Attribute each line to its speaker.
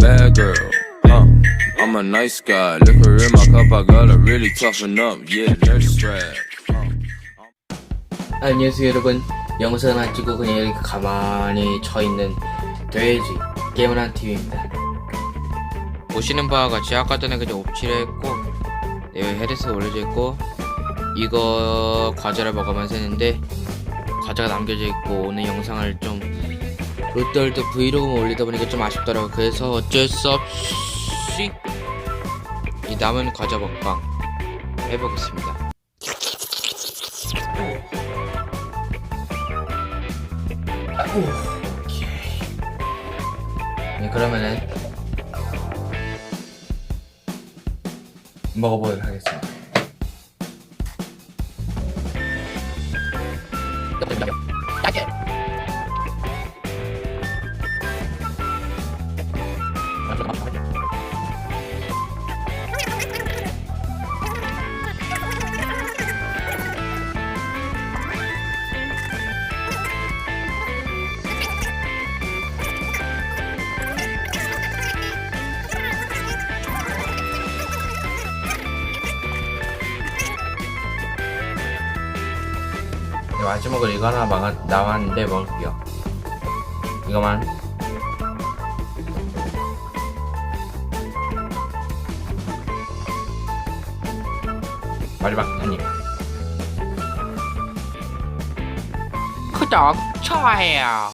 Speaker 1: Bad girl, huh? I'm a nice guy. Liquor in my cup, I gotta really toughen up. Yeah, nurse strap.
Speaker 2: 안녕하세요 여러분 영상 안 찍고 그냥 이렇게 가만히 쳐있는 돼지 게임을 한 팀입니다 보시는 바와 같이 아까 전에 그냥 옵치를 했고 네, 헤드셋 올려져 있고 이거 과자를 먹으면서 했는데 과자가 남겨져 있고 오늘 영상을 좀 롯데월드 브이로그만 올리다 보니까 좀 아쉽더라고요 그래서 어쩔 수 없이 이 남은 과자 먹방 해보겠습니다 네, 그러면은 먹어보도록 하겠습니다. 마지막으로 이거 하나 나왔는데 먹을게요. 이거만. 마지막 한 입.
Speaker 3: 구독, 좋아요.